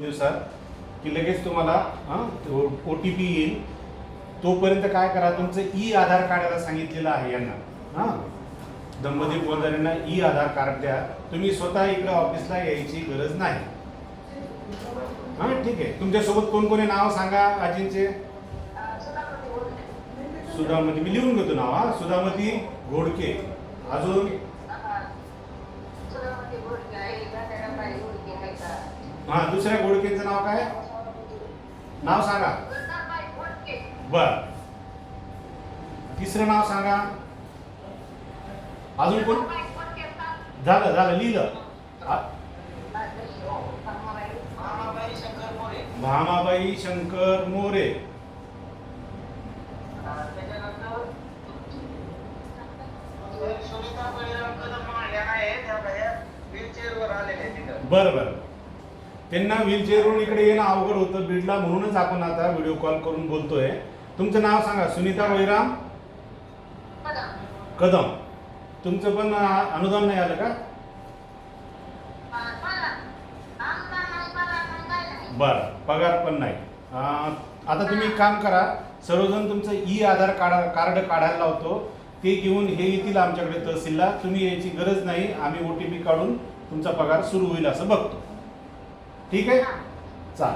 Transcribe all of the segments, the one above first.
दिवसात की लगेच तुम्हाला ओ टी पी येईल. तोपर्यंत काय करा तुमचं ई आधार कार्डाला सांगितलेलं आहे यांना. हां. दंपती बोलदारांना ई आधार कार्ड द्या. तुम्ही स्वतः इकडे ऑफिसला यायची गरज नाही. हां ठीक आहे. तुमच्यासोबत कोण कोणी नाव सांगा आजींचे? सुधामती. मी लिहून घेतो नाव हा. सुधामती घोडके. अजून? हां दुसऱ्या घोडकेंचं नाव काय? नाव सांगा. बर. तिसरं नाव सांगा. अजून कोण? झालं झालं लिहिलं. भामाबाई शंकर मोरे. बरं बरं. त्यांना व्हीलचेअरवरून इकडे येणं अवघड होतं. बीडला म्हणूनच आपण आता व्हिडिओ कॉल करून बोलतोय. तुमचं नाव सांगा. सुनीता वैराम? कदम. तुमचं पण अनुदान नाही आलं का? बरं. पगार पण नाही. आता तुम्ही एक काम करा. सर्वजण तुमचं ई आधार कार्ड कार्ड काढायला लावतो. ते घेऊन हे येतील आमच्याकडे तहसीलला. तुम्ही यायची गरज नाही. आम्ही ओ टी पी काढून तुमचा पगार सुरू होईल असं बघतो. ठीक आहे? चाल.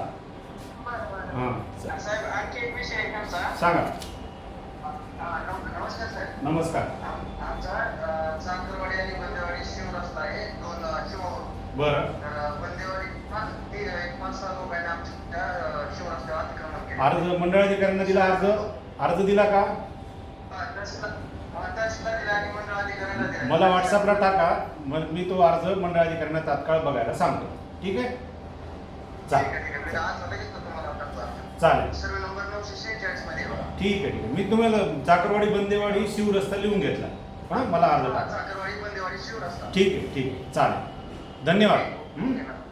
हां. साहेब आणखी एक विषय आहे आमचा सांगा. हा, नम- नमस्कार साहेब. नमस्कार. आम- आमचा अ, चांदरवाडी आणि बंदेवाडी शिव रस्ता आहे. दोन अ, बरं. तर अ, बंदेवाडी पाच ते एक पाच सहा लोकांनी आमच्या अ, शिव रस्त्यावर अतिक्रमण केले. अर्ज मंडळ अधिकाऱ्यांना दिला अर्ज? अर्ज दिला का? हा, तहसीलदार हा, तहसीलदार दिला आणि मंडळ अधिकाऱ्यांना दिला. मला व्हॉट्सअपला टाका. मग मी तो अर्ज मंडळ अधिकाऱ्यांना तात्काळ बघायला सांगतो. ठीक आहे? चालेल ठीक आहे ठीक आहे. ठीक आहे मी तुम्हाला चाकरवाडी बंदेवाडी शिव रस्ता लिहून घेतला. हां मला अर्ज टाका चाकरवाडी बंदेवाडी शिव रस्ता. ठीक आहे ठीक आहे. चालेल. धन्यवाद.